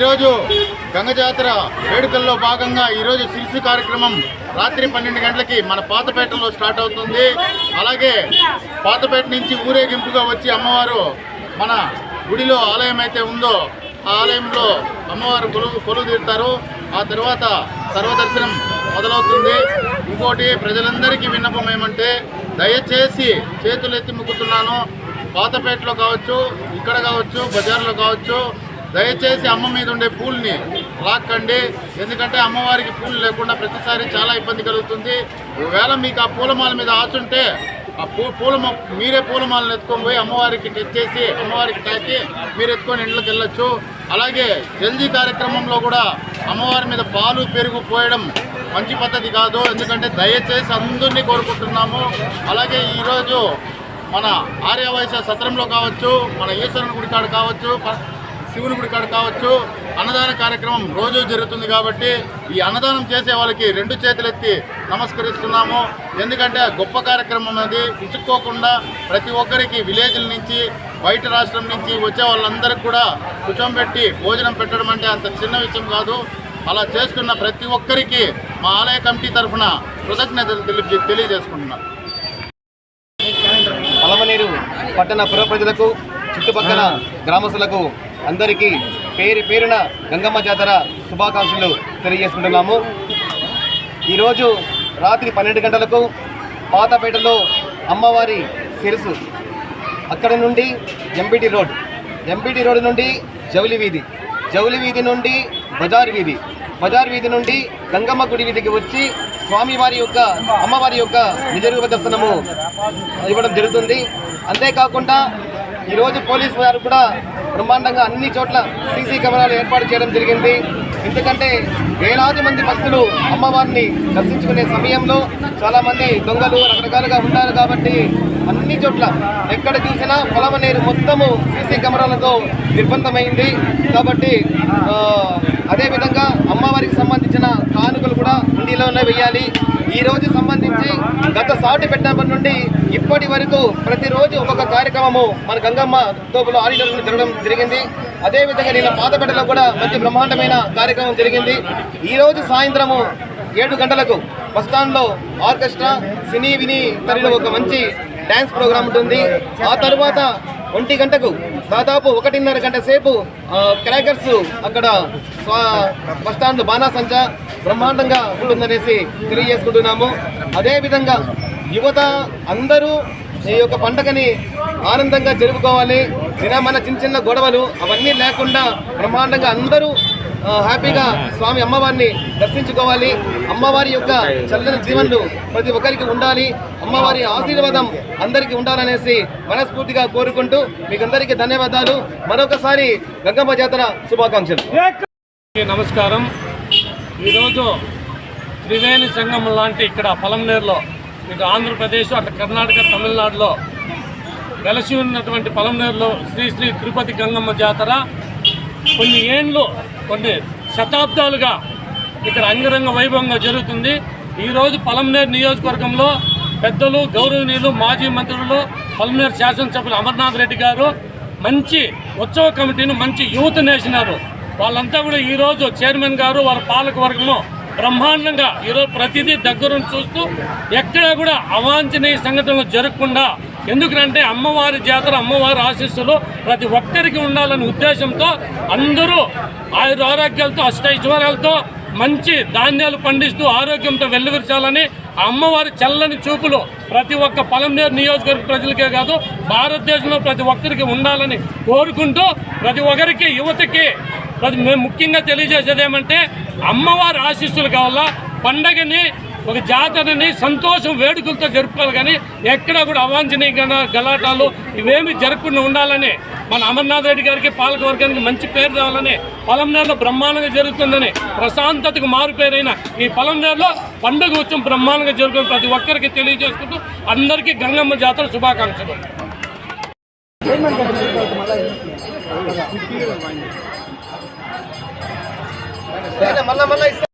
ఈరోజు గంగ జాతర వేడుకల్లో భాగంగా ఈరోజు శిల్సు కార్యక్రమం రాత్రి పన్నెండు గంటలకి మన పాతపేటలో స్టార్ట్ అవుతుంది. అలాగే పాతపేట నుంచి ఊరేగింపుగా వచ్చి అమ్మవారు మన గుడిలో ఆలయం అయితే ఉందో ఆ ఆలయంలో అమ్మవారు కొలువు కొలువు తీరుతారు. ఆ తర్వాత సర్వదర్శనం మొదలవుతుంది. ఇంకోటి ప్రజలందరికీ విన్నపం ఏమంటే దయచేసి చేతులు ఎత్తి పాతపేటలో కావచ్చు ఇక్కడ కావచ్చు బజార్లో కావచ్చు దయచేసి అమ్మ మీద ఉండే పూల్ని లాక్కండి. ఎందుకంటే అమ్మవారికి పూలు లేకుండా ప్రతిసారి చాలా ఇబ్బంది కలుగుతుంది. ఒకవేళ మీకు ఆ పూలమాల మీద ఆచుంటే ఆ పూ పూల మీరే పూలమాలను ఎత్తుకొని పోయి అమ్మవారికి తెచ్చేసి అమ్మవారికి తాకి మీరు ఎత్తుకొని ఇంట్లోకి వెళ్ళొచ్చు. అలాగే జల్దీ కార్యక్రమంలో కూడా అమ్మవారి మీద పాలు పెరుగు పోయడం మంచి పద్ధతి కాదు. ఎందుకంటే దయచేసి అందరినీ కోరుకుంటున్నాము. అలాగే ఈరోజు మన ఆర్యవైశ్య సత్రంలో కావచ్చు మన ఈశ్వరుని గుడి కాడ కావచ్చు శివుని గుడి కాడ కావచ్చు అన్నదాన కార్యక్రమం రోజు జరుగుతుంది కాబట్టి ఈ అన్నదానం చేసే వాళ్ళకి రెండు చేతులెత్తి నమస్కరిస్తున్నాము. ఎందుకంటే గొప్ప కార్యక్రమం అది. విసుక్కోకుండా ప్రతి ఒక్కరికి విలేజ్ల నుంచి బయట రాష్ట్రం నుంచి వచ్చే వాళ్ళందరికీ కూడా కూర్చోబెట్టి భోజనం పెట్టడం అంటే అంత చిన్న విషయం కాదు. అలా చేస్తున్న ప్రతి ఒక్కరికి మా ఆలయ కమిటీ తరఫున కృతజ్ఞతలు తెలిపి తెలియజేసుకుంటున్నాను పలమనేరు పట్టణ పుర ప్రజలకు చుట్టుపక్కల గ్రామస్తులకు అందరికీ పేరు పేరున గంగమ్మ జాతర శుభాకాంక్షలు తెలియజేసుకుంటున్నాము. ఈరోజు రాత్రి పన్నెండు గంటలకు పాతపేటలో అమ్మవారి సిరుసు అక్కడ నుండి ఎంపీటీ రోడ్. ఎంపీటీ రోడ్ నుండి జౌలి వీధి. జౌలి వీధి నుండి బజార్ వీధి. బజార్ వీధి నుండి గంగమ్మ గుడి వీధికి వచ్చి స్వామివారి యొక్క అమ్మవారి యొక్క నిజరూప దర్శనము ఇవ్వడం జరుగుతుంది. అంతేకాకుండా ఈరోజు పోలీసు వారు కూడా బ్రహ్మాండంగా అన్ని చోట్ల సీసీ కెమెరాలు ఏర్పాటు చేయడం జరిగింది. ఎందుకంటే వేలాది మంది భక్తులు అమ్మవారిని దర్శించుకునే సమయంలో చాలామంది దొంగలు రకరకాలుగా ఉంటారు కాబట్టి అన్ని చోట్ల ఎక్కడ చూసినా పొలం నీరు మొత్తము సీసీ కెమెరాలతో నిర్బంధమైంది. కాబట్టి అదేవిధంగా అమ్మవారికి సంబంధించిన కానుకలు కూడా హుండీలోనే వేయాలి. ఈ రోజు సంబంధించి గత సాటి పెట్టినప్పటి నుండి ఇప్పటి వరకు ప్రతిరోజు ఒక్కొక్క కార్యక్రమము మన గంగమ్మ తోపులో ఆడిటర్లు జరగడం జరిగింది. అదేవిధంగా నిన్న పాతపేటలో కూడా మంచి బ్రహ్మాండమైన కార్యక్రమం జరిగింది. ఈ రోజు సాయంత్రము ఏడు గంటలకు బస్టాండ్లో ఆర్కెస్ట్రా సినీ విని తరిలో ఒక మంచి డ్యాన్స్ ప్రోగ్రాం ఉంటుంది. ఆ తర్వాత ఒంటి గంటకు దాదాపు ఒకటిన్నర గంట సేపు క్రాకర్స్ అక్కడ స్వా- బస్టాండ్ బాణాసంచ బ్రహ్మాండంగా ఉంటుందనేసి తెలియజేసుకుంటున్నాము. అదేవిధంగా యువత అందరూ ఈ యొక్క పండగని ఆనందంగా జరుపుకోవాలి. ఇలా మన చిన్న చిన్న గొడవలు అవన్నీ లేకుండా బ్రహ్మాండంగా అందరూ హ్యాపీగా స్వామి అమ్మవారిని దర్శించుకోవాలి. అమ్మవారి యొక్క చల్లని జీవన్లు ప్రతి ఒక్కరికి ఉండాలి. అమ్మవారి ఆశీర్వాదం అందరికీ ఉండాలనేసి మనస్ఫూర్తిగా కోరుకుంటూ మీకు అందరికీ ధన్యవాదాలు. మరొకసారి గంగమ్మ జాతర శుభాకాంక్షలు. నమస్కారం. ఈరోజు త్రివేణి సంఘం లాంటి ఇక్కడ పొలంనేరులో ఇటు ఆంధ్రప్రదేశ్ అటు కర్ణాటక తమిళనాడులో వెలసి ఉన్నటువంటి పొలంనేరులో శ్రీ శ్రీ తిరుపతి గంగమ్మ జాతర. కొన్ని ఏండ్లు కొన్ని శతాబ్దాలుగా ఇక్కడ అంగరంగ వైభవంగా జరుగుతుంది. ఈరోజు పొలంనేరు నియోజకవర్గంలో పెద్దలు గౌరవనీయులు మాజీ మంత్రులు పొలంనేరు శాసనసభ్యులు అమర్నాథ్ రెడ్డి గారు మంచి ఉత్సవ కమిటీని మంచి యూత్ నేసినారు. వాళ్ళంతా కూడా ఈరోజు చైర్మన్ గారు వారి పాలక బ్రహ్మాండంగా ఈరోజు ప్రతిదీ దగ్గరుండి చూస్తూ ఎక్కడా కూడా అవాంఛనీయ సంఘటనలు జరగకుండా ఎందుకంటే అమ్మవారి జాతర అమ్మవారి ఆశీస్సులు ప్రతి ఒక్కరికి ఉండాలనే ఉద్దేశంతో అందరూ ఆయుర ఆరోగ్యాలతో అష్టైశ్వర్యాలతో మంచి ధాన్యాలు పండిస్తూ ఆరోగ్యంతో వెల్లువిరచాలని అమ్మవారి చల్లని చూపులు ప్రతి ఒక్క పొలంనేరు నియోజకవర్గ ప్రజలకే కాదు భారతదేశంలో ప్రతి ఒక్కరికి ఉండాలని కోరుకుంటూ ప్రతి ఒక్కరికి యువతకి అది మేము ముఖ్యంగా తెలియజేసేది ఏమంటే అమ్మవారి ఆశీస్సులు కావాలా పండగని ఒక జాతరని సంతోషం వేడుకలతో జరుపుకోవాలి కానీ ఎక్కడా కూడా అవాంఛనీయ గలాటాలు ఇవేమి జరగకుండా ఉండాలని మన అమర్నాథ్ రెడ్డి గారికి పాలకవర్గానికి మంచి పేరు రావాలని పొలంనేరులో బ్రహ్మాండంగా జరుగుతుందని ప్రశాంతతకు మారుపేరైన ఈ పొలంనేరులో పండుగ ఉత్సవం బ్రహ్మాండంగా జరుగుతుంది ప్రతి ఒక్కరికి తెలియజేసుకుంటూ అందరికీ గంగమ్మ జాతర శుభాకాంక్షలు. మళ్ళా మళ్ళా